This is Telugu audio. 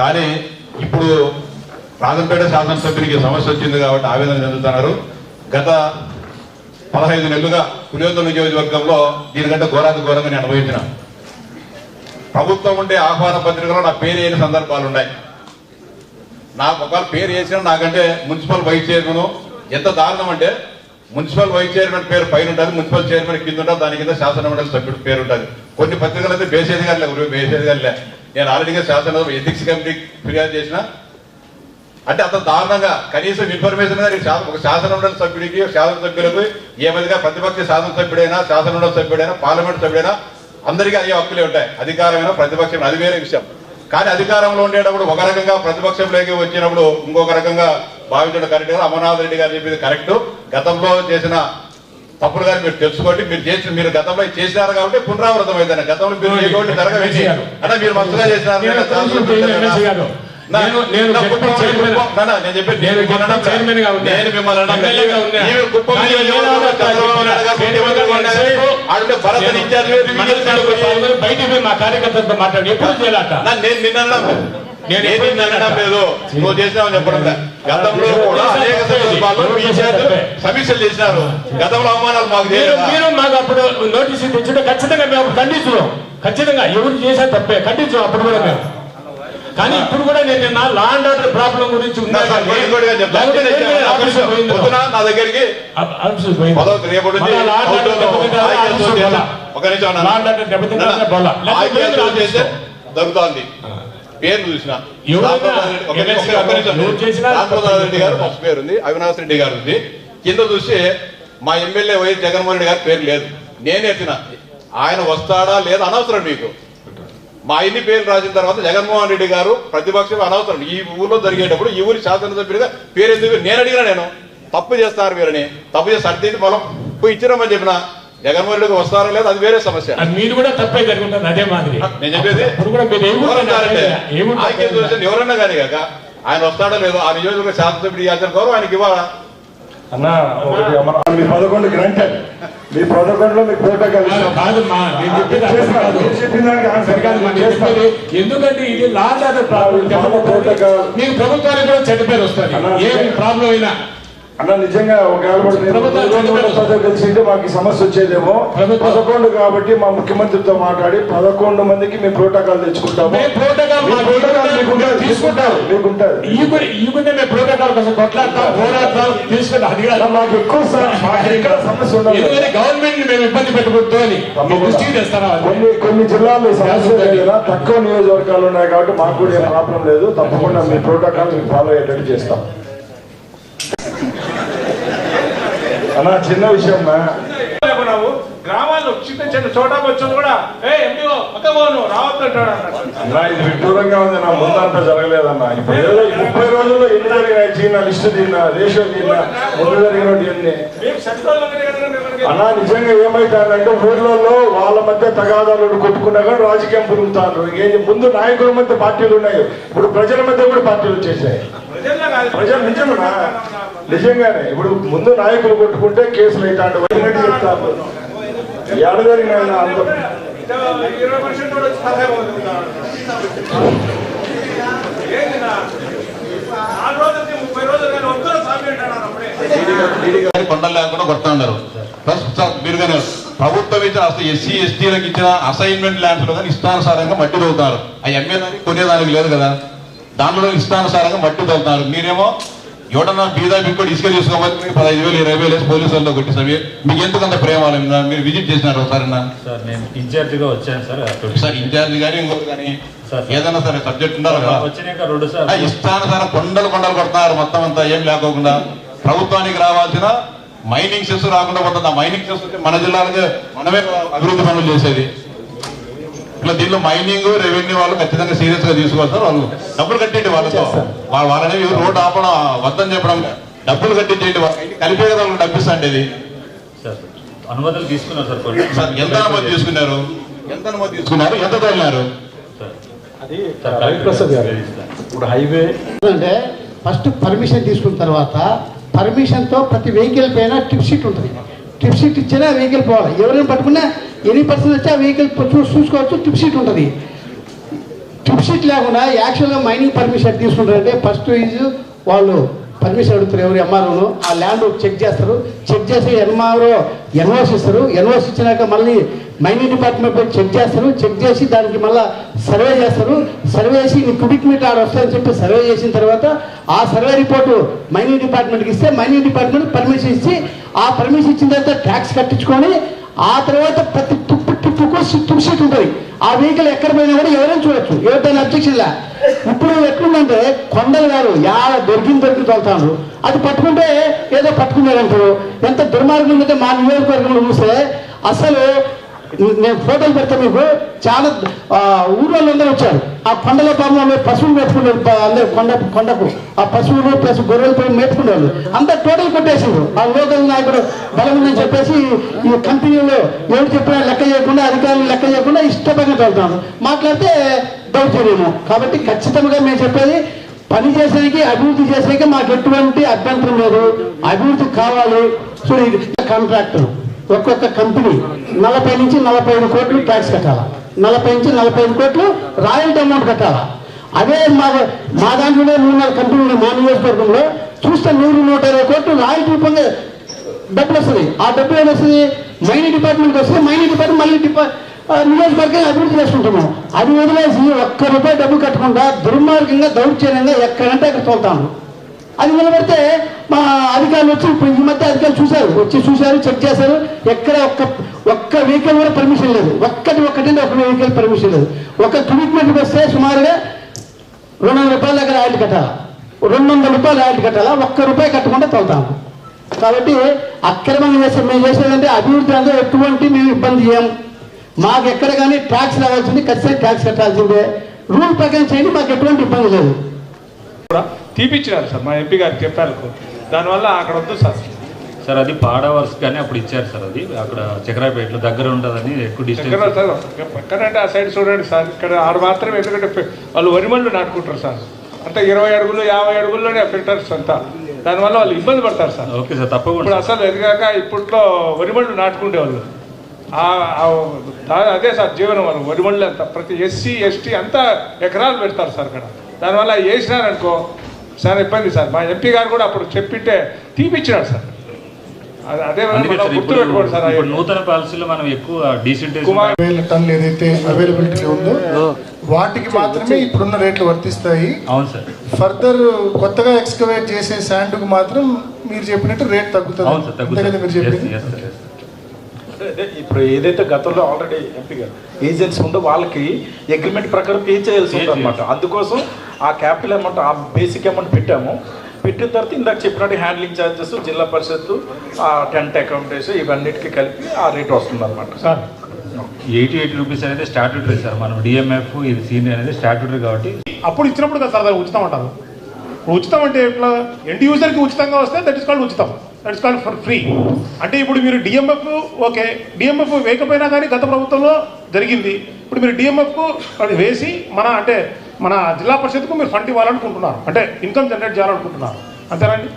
కానీ ఇప్పుడు రాజంపేట శాసనసభ్యునికి సమస్య వచ్చింది కాబట్టి ఆవేదన చెందుతున్నారు. గత పదహైదు నెలలుగా పులివెందుల నియోజకవర్గంలో దీనికంటే ఘోరాతి ఘోరంగా నేను అనుభవించిన. ప్రభుత్వం ఉండే ఆహ్వాన పత్రికలో నా పేరు వేయని సందర్భాలు ఉన్నాయి. నాకు ఒకవేళ పేరు వేసినా నాకంటే మున్సిపల్ వైస్ చైర్మన్ ఎంత దారుణం అంటే మున్సిపల్ వైస్ చైర్మన్ పేరు పైన ఉంటుంది మున్సిపల్ చైర్మన్ కింద ఉంటుంది దాని కింద శాసనమండలి సభ్యుడు పేరు ఉంటుంది. కొన్ని పత్రికలు అయితే బేసేది కానీ లేదు బేసేది కానీ నేను ఆల్రెడీగా శాసనసభ ఎథిక్స్ కమిటీకి ఫిర్యాదు చేసిన. అంటే అంత దారుణంగా కనీసం ఇన్ఫర్మేషన్ ఒక శాసనమండలి సభ్యుడికి శాసన సభ్యులకు ఏ విధంగా ప్రతిపక్ష శాసన సభ్యుడైనా శాసన సభ్యుడైనా పార్లమెంట్ సభ్యుడైనా అందరికీ అయ్యే హక్కులే ఉంటాయి. అధికారమైన ప్రతిపక్షం అది వేరే విషయం. కానీ అధికారంలో ఉండేటప్పుడు ఒక రకంగా ప్రతిపక్షంలోకి వచ్చినప్పుడు ఇంకొక రకంగా భావించడం కరెక్ట్ కదా అమర్నాథ్ రెడ్డి గారు చెప్పింది కరెక్ట్ గతంలో చేసిన తప్పులు గారు మీరు తెలుసుకోండి మీరు చేసి మీరు గతంలో చేసినారు కాబట్టి పునరావృతం అయిందని. గతంలో మీరు చేయకుండా జరగవేసి అంటే మీరు మస్తుగా చేసినారు. నేను మిమ్మల్ని కానీ కానీ భరత్. పాల్గొని బయటికి పోయి మా కార్యకర్తలతో మాట్లాడి. ఎప్పుడు చేయాలట నేను నిన్న. నేను నిన్న అనడం లేదు. నువ్వు చేసినావు చెప్పడం. గతంలో కూడా అనేక సందర్భాల్లో మీ చేత సమీక్షలు చేసినారు. గతంలో అవమానాలు మాకు మీరు మాకు అప్పుడు నోటీస్ తెచ్చుంటే ఖచ్చితంగా మేము ఖండించున్నాం ఖచ్చితంగా ఎవరు చేసా తప్పే. ఖండించాం అప్పుడు కూడా మేము. కానీ ఇప్పుడు కూడా నేను నిన్న లా అండ్ ఆర్డర్ ప్రాబ్లం గురించి నా దగ్గరికి. ఒక నిమిషం దొరుకుతోంది. పేరు చూసిన. రామప్రసాద్ రెడ్డి- గారు ఫస్ట్ పేరు ఉంది అవినాష్ రెడ్డి గారు ఉంది. కింద చూసి మా ఎమ్మెల్యే వైఎస్ జగన్మోహన్ రెడ్డి గారి పేరు లేదు. నేను ఎత్తిన ఆయన వస్తాడా లేదా అనవసరం మీకు. మా ఇన్ని పేర్లు రాసిన తర్వాత జగన్మోహన్ రెడ్డి గారు ప్రతిపక్షం అనవసరం. ఈ ఊర్లో జరిగేటప్పుడు ఈ ఊరి శాసనసభ్యుడిగా పేరు ఎందుకు నేను అడిగినా నేను. తప్పు చేస్తారు వీరని. తప్పు చేసి అర్థం పొలం. పోయి ఇచ్చినామని చెప్పిన. జగన్మోహన్ వస్తారా లేదా అది వేరే సమస్య. మీరు కూడా తప్పే జరుగుతుంది అదే మాదిరి. నేను చెప్పేది ఎవరన్నా కానీ కాక ఆయన వస్తాడో లేదో ఆ నియోజకవర్గ శాసనసభ్యుడు ఇవ్వాల్సిన గౌరవం ఆయనకి ఇవ్వాలా? అన్న మీ పదకొండు గ్రంటెడ్ మీ పదకొండులో మీకు కాదు. మా మా ఎందుకంటే ఇది లా అండ్ ఆర్డర్ ప్రాబ్లం. మీకు ప్రభుత్వానికి కూడా చెడ్డ పేరు వస్తుంది. అన్నా, ఏం ప్రాబ్లం అయినా అన్న నిజంగా ఒకవేళ పదవి కలిసింటే మాకు సమస్య వచ్చేదేమో. పదకొండు కాబట్టి మా ముఖ్యమంత్రితో మాట్లాడి పదకొండు మందికి మేము ప్రోటోకాల్ తెచ్చుకుంటాము. ప్రోటోకాల్ మీ మాకు కోసం కొట్లాడతాం పోరాడతాం తీసుకుంటాం. ఎక్కువ సమస్య గవర్నమెంట్ మేము ఇబ్బంది పెట్టకూడదు అని? కొన్ని కొన్ని జిల్లాల్లో సమస్య కదా. తక్కువ నియోజకవర్గాలు ఉన్నాయి కాబట్టి మాకు కూడా ఏం ప్రాబ్లం లేదు. తప్పకుండా మీ ప్రోటోకాల్ ఫాలో అయ్యేటట్టు చేస్తాం. అన్న చిన్న విషయం గ్రామాల్లో చిన్న చిన్న చోటా బచ్చులు కూడా ఏ ఎండిఓ పక్క పోను రావద్దు అంటాడు అన్నట్టు. అన్న ఇది విడ్డూరంగా ఉంది నా ముందంతా జరగలేదన్న. ఇప్పుడు ఏదో ముప్పై రోజుల్లో ఎన్ని జరిగినాయి చీన లిస్ట్ తిన్నా రేషియో తిన్నా ముందు జరిగినట్టు ఎన్ని అన్న. నిజంగా ఏమైతుందంటే ఊర్లలో వాళ్ళ మధ్య తగాదాలు కొట్టుకున్నా కానీ రాజకీయం పురుగుతారు ముందు నాయకుల మధ్య పార్టీలు ఉన్నాయి. ఇప్పుడు ప్రజల మధ్య కూడా పార్టీలు వచ్చేసాయి. ప్రజలు నిజమేనా? నిజంగానే ఇప్పుడు ముందు నాయకులు కొట్టుకుంటే కేసులు అవుతాడు వైనట్టు చెప్తారు ఎడ జరిగిన అంత ఇరవై పర్సెంట్ కూడా వచ్చి సలహా పొందుతున్నాడు. ఏంది నా? నాలుగు రోజులు నుంచి ముప్పై రోజులు కానీ ఒక్కరూ సామి అంటాడు అప్పుడే కొండలు లేకుండా కొడతా ఉన్నారు ప్లస్ మీరు కానీ ప్రభుత్వం ఇచ్చిన అసలు ఎస్సీ ఎస్టీలకు ఇచ్చిన అసైన్మెంట్ ల్యాండ్స్లో కానీ ఇష్టానుసారంగా మట్టి తవ్వుతారు ఆ ఎమ్మెల్యేని కొనేదానికి లేదు కదా దాంట్లో ఇష్టానుసారంగా మట్టి తవ్వుతారు మీరేమో ఎవడన్నా బీదా బిక్కోటి ఇసుక తీసుకోమని పదహైదు వేలు ఇరవై వేలు వేసి పోలీసు వాళ్ళతో కొట్టిస్తావి మీకు ఎందుకు అంత ప్రేమ? మీరు విజిట్ చేసినారు ఒకసారి సార్ నేను ఇన్ఛార్జిగా వచ్చాను సార్. సార్ ఇన్ఛార్జ్ కానీ ఇంకోటి కానీ. ఏదైనా సరే సబ్జెక్ట్ ఉండాలి కదా. వచ్చినాక రెండు సార్ కొండలు కొండలు కొడుతున్నారు. మొత్తం అంతా ఏం లేకోకుండా. ప్రభుత్వానికి రావాల్సిన మైనింగ్ సెస్ రాకుండా పోతుంది. ఆ మైనింగ్ సెస్ మన జిల్లాలకి మనమే అభివృద్ధి పనులు చేసేది. ఇట్లా దీనిలో మైనింగ్ రెవెన్యూ వాళ్ళు ఖచ్చితంగా సీరియస్గా తీసుకోవాలి వాళ్ళు డబ్బులు కట్టేయండి వాళ్ళతో. వాళ్ళ వాళ్ళని రోడ్డు ఆపడం వద్దని చెప్పడం డబ్బులు వాళ్ళకి కలిపే కదా ఇది. సార్ అనుమతులు తీసుకున్నారు సార్ సార్ ఎంత అనుమతి తీసుకున్నారు? ఎంత అనుమతి తీసుకున్నారు? ఎంత రవిప్రసాద్ గారు ఇప్పుడు హైవే అంటే ఫస్ట్ పర్మిషన్ తీసుకున్న తర్వాత పర్మిషన్తో ప్రతి వెహికల్ పైన ట్రిప్ షీట్ ఉంటుంది. ట్రిప్ షీట్ ఇచ్చినా వెహికల్ పోవాలి. ఎవరైనా పట్టుకున్నా ఎన్ని పర్సెంట్ వచ్చి ఆ వెహికల్ చూసి చూసుకోవచ్చు టిప్ షీట్ ఉంటుంది. టిప్ షీట్ లేకుండా యాక్చువల్గా మైనింగ్ పర్మిషన్ తీసుకుంటారంటే ఫస్ట్ ఈజ్ వాళ్ళు పర్మిషన్ అడుగుతారు ఎవరు ఎంఆర్ఓను. ఆ ల్యాండ్ చెక్ చేస్తారు. చెక్ చేసి ఎంఆర్ఓ ఎన్ఓసి ఇస్తారు. ఎన్ఓసి ఇచ్చినాక మళ్ళీ మైనింగ్ డిపార్ట్మెంట్ పోయి చెక్ చేస్తారు. చెక్ చేసి దానికి మళ్ళీ సర్వే చేస్తారు. సర్వే చేసి నీ కుబిక్ మీటర్ ఆడ వస్తారని చెప్పి సర్వే చేసిన తర్వాత ఆ సర్వే రిపోర్టు మైనింగ్ డిపార్ట్మెంట్కి ఇస్తే మైనింగ్ డిపార్ట్మెంట్ పర్మిషన్ ఇచ్చి ఆ పర్మిషన్ ఇచ్చిన తర్వాత ట్యాక్స్ కట్టించుకొని ఆ తర్వాత ప్రతి తుప్పు టిప్పుకు తుప్పు ఉంటుంది. ఆ వెహికల్ ఎక్కడ పోయినా కూడా ఎవరైనా చూడొచ్చు. ఎవరిదైనా అబ్జెక్షన్ లే ఇప్పుడు ఎట్లుందంటే కొండలు గారు యాడ దొరికింది దొరికి తోలుతాను అది పట్టుకుంటే ఏదో పట్టుకున్నారంటారు. ఎంత దుర్మార్గం ఉంటే మా నియోజకవర్గంలో చూస్తే అసలు నేను ఫోటోలు పెడతా మీకు చాలా ఆ, ఊర్లో అందరూ వచ్చారు. ఆ కొండల పాము పశువులు మేపుకున్నారు అందరు అందరూ కొండ కొండకు. ఆ పశువులు ప్లస్ గొర్రెలు పోయి మేపుకునేవాళ్ళు. అంతా టోటల్ కొట్టేసిండ్రు. ఆ లోకల్ నాయకుడు బలం ఉందని చెప్పేసి ఈ కంపెనీలో ఎవరు చెప్పినా లెక్క చేయకుండా అధికారులు లెక్క చేయకుండా ఇష్టపడినట్టు వెళ్తాను మాట్లాడితే దౌర్జన్యము కాబట్టి ఖచ్చితంగా మేము చెప్పేది పని చేసేకి అభివృద్ధి చేసేకి మాకు ఎటువంటి అభ్యంతరం లేదు. అభివృద్ధి కావాలి. సో ఇది కాంట్రాక్టర్ ఒక్కొక్క కంపెనీ నలభై నుంచి నలభై ఐదు కోట్లు ట్యాక్స్ కట్టాలా? నలభై నుంచి నలభై ఐదు కోట్లు రాయల్టీ అమౌంట్ కట్టాలా? అదే మా మా దాంట్లోనే మూడున్నర నాలుగు కంపెనీలు మా నియోజకవర్గంలో. చూస్తే నూరు నూట ఇరవై కోట్లు రాయల్టీ రూపంగా డబ్బులు వస్తుంది ఆ డబ్బులు ఏమొస్తుంది మైనింగ్ డిపార్ట్మెంట్కి వస్తే మైనింగ్ డిపార్ట్మెంట్ మళ్ళీ డిపా నియోజకవర్గం అభివృద్ధి చేసుకుంటున్నాం. అది వదిలేసి ఒక్క రూపాయి డబ్బు కట్టకుండా దుర్మార్గంగా దౌర్జన్యంగా ఎక్కడంటే అక్కడ తోలుతాను అది నిలబడితే మా అధికారులు వచ్చి ఇప్పుడు ఈ మధ్య అధికారులు చూశారు. వచ్చి చూశారు చెక్ చేశారు. ఎక్కడ ఒక్క ఒక్క వెహికల్ కూడా పర్మిషన్ లేదు. ఒక్కటి ఒక్కటి ఒక వెహికల్ పర్మిషన్ లేదు. ఒక ట్రీట్మెంట్కి వస్తే సుమారుగా రెండు వందల రూపాయల దగ్గర రాయలు కట్టాలా? రెండు వందల రూపాయలు ఆయిల్ కట్టాలా? ఒక్క రూపాయి కట్టకుండా తోలుతాము. కాబట్టి అక్రమంగా చేసే మేము చేసేదంటే అభివృద్ధి అంటే ఎటువంటి మేము ఇబ్బంది చేయం మాకు ఎక్కడ కానీ ట్యాక్స్ రావాల్సింది ఖచ్చితంగా ట్యాక్స్ కట్టాల్సిందే. రూల్ ప్రకారం చేయండి మాకు ఎటువంటి ఇబ్బంది లేదు. తీపిచ్చినారు సార్. మా ఎంపీ గారు చెప్పారు దానివల్ల అక్కడ వద్దు సార్. సార్ అది పాడవర్స్ కానీ అప్పుడు ఇచ్చారు సార్ అది. అక్కడ చక్రాపేటలో దగ్గర ఉంటుందని ఎక్కువ డిస్టెన్స్ సార్ పక్కనంటే ఆ సైడ్ చూడండి సార్. ఇక్కడ ఆడ మాత్రం ఎందుకంటే వాళ్ళు వరిమళ్ళు నాటుకుంటారు సార్. అంతా ఇరవై అడుగులు యాభై అడుగుల్లోనే ఫిల్టర్స్ అంతా దానివల్ల వాళ్ళు ఇబ్బంది పడతారు సార్. ఓకే సార్ ఇప్పుడు తప్పకుండా అసలు ఎదిగాక ఇప్పట్లో వరిమళ్ళు నాటుకుండేవాళ్ళు. అదే సార్ జీవనం వాళ్ళు. వరిమళ్ళు అంతా ప్రతి ఎస్సీ ఎస్టీ అంతా ఎకరాలు పెడతారు సార్ అక్కడ. దానివల్ల వేసినారనుకో చాలా ఇబ్బంది సార్. మా ఎంపీ గారు కూడా అప్పుడు చెప్పింటే తీపిచ్చినాడు సార్. అదే- సార్ గుర్తుపెట్టుకోండి సార్. నూతన పాలసీలో మనం ఎక్కువ డీసెంటేషన్ కుమార్ వేల టన్నులు ఏదైతే అవైలబిలిటీ ఉందో వాటికి మాత్రమే ఇప్పుడున్న రేట్లు వర్తిస్తాయి. అవును సార్. ఫర్దర్ కొత్తగా ఎక్స్కవేట్ చేసే శాండ్కు మాత్రం మీరు చెప్పినట్టు రేట్ తగ్గుతుంది. సార్ మీరు చెప్పింది? ఇప్పుడు ఏదైతే గతంలో ఆల్రెడీ ఎంపీ గారు ఏజెన్సీ ఉందో వాళ్ళకి అగ్రిమెంట్ ప్రకారం పే చేయాల్సి ఉంటుంది అనమాట అందుకోసం ఆ క్యాపిటల్ అమౌంట్ ఆ బేసిక్ అమౌంట్ పెట్టాము. పెట్టిన తర్వాత ఇందాక చెప్పినట్టు హ్యాండ్లింగ్ ఛార్జెస్ జిల్లా పరిషత్తు ఆ టెంట్ అకౌంటేషన్ ఇవన్నిటికీ కలిపి ఆ రేట్ వస్తుంది అనమాట సార్. ఎయిటీ ఎయిటీ రూపీస్ అనేది స్టాట్యూటరీ సార్. మనం డిఎంఎఫ్ ఇది సీనియర్ అనేది స్టాట్యూటరీ కాబట్టి అప్పుడు ఇచ్చినప్పుడు కదా సార్ ఉచితం అంటారు. ఉచితం అంటే ఎట్లా? ఎండ్ యూజర్కి ఉచితంగా వస్తే దట్ ఇస్ కాల్డ్ ఉచితం. That is called for free అంటే ఇప్పుడు మీరు డిఎంఎఫ్ ఓకే డిఎంఎఫ్ వేయకపోయినా కానీ గత ప్రభుత్వంలో జరిగింది. ఇప్పుడు మీరు డిఎంఎఫ్ అది వేసి మన అంటే మన జిల్లా పరిషత్కు మీరు ఫండ్ ఇవ్వాలనుకుంటున్నారు. అంటే ఇన్కమ్ జనరేట్ చేయాలనుకుంటున్నారు. అంతేనండి